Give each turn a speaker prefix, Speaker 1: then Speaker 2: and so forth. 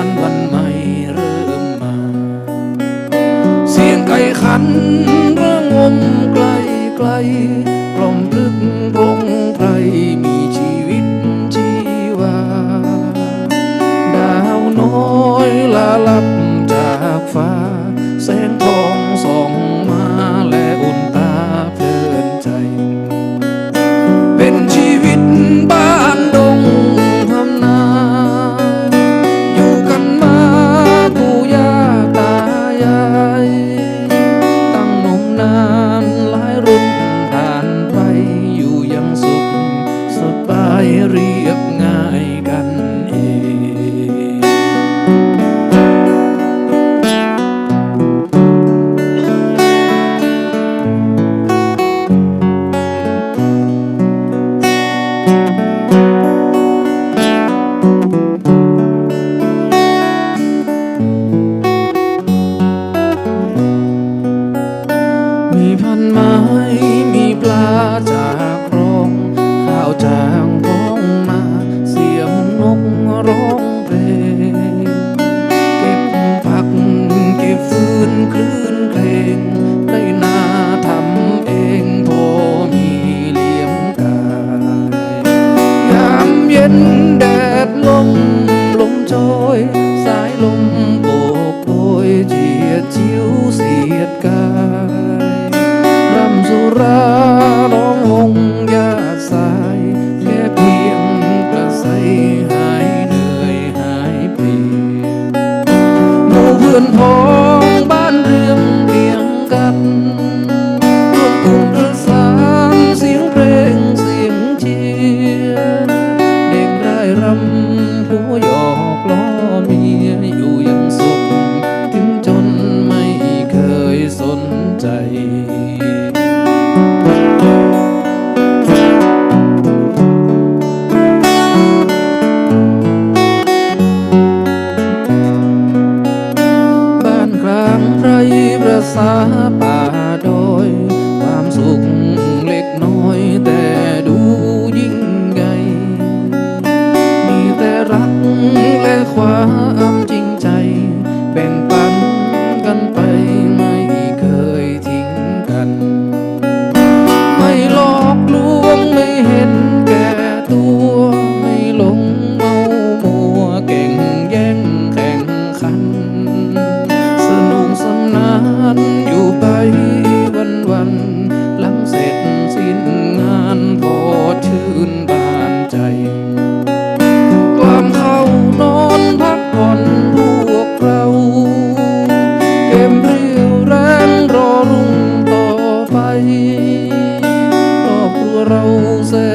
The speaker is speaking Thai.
Speaker 1: านวันใหม่เริ่มมา เสียงไก่ขันเริ่มงมไกลไกลกล่อมลึกโร Maria. เพลงได้นาทำเองพอมีเลี้ยงกายยามเย็นแดดลมลมโชยสายลมโบกโบยเจียดชิวเสียดกายรำสุราร้องวงยาสายแค่เพียงกระใสหายเหนื่อยหายเพลียหมู่เพื่อนพ้องำ knows that